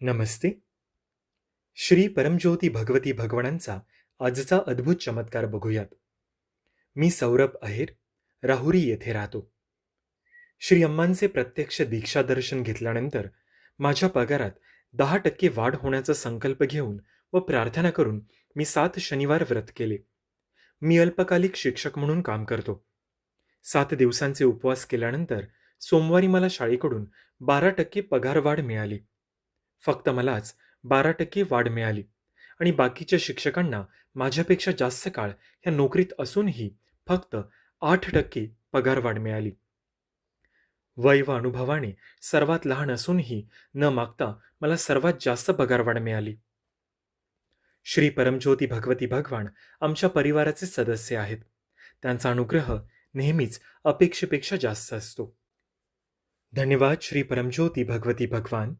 नमस्ते. श्री परमज्योती भगवती भगवानांचा आजचा अद्भुत चमत्कार बघूयात. मी सौरभ अहेर राहुरी येथे राहतो. श्री अम्मांचे प्रत्यक्ष दीक्षा दर्शन घेतल्यानंतर माझ्या पगारात दहा टक्के वाढ होण्याचा संकल्प घेऊन व प्रार्थना करून मी सात शनिवार व्रत केले. मी अल्पकालिक शिक्षक म्हणून काम करतो. सात दिवसांचे उपवास केल्यानंतर सोमवारी मला शाळेकडून बारा टक्के पगार वाढ मिळाली. फक्त मलाच बारा टक्के वाढ मिळाली. आणि बाकीच्या शिक्षकांना माझ्यापेक्षा जास्त काळ ह्या नोकरीत असूनही फक्त आठ टक्के पगार वाढ मिळाली. वय व अनुभवाने सर्वात लहान असूनही न मागता मला सर्वात जास्त पगारवाढ मिळाली. श्री परमज्योती भगवती भगवान आमच्या परिवाराचे सदस्य आहेत. त्यांचा अनुग्रह नेहमीच अपेक्षेपेक्षा जास्त असतो. धन्यवाद श्री परमज्योती भगवती भगवान.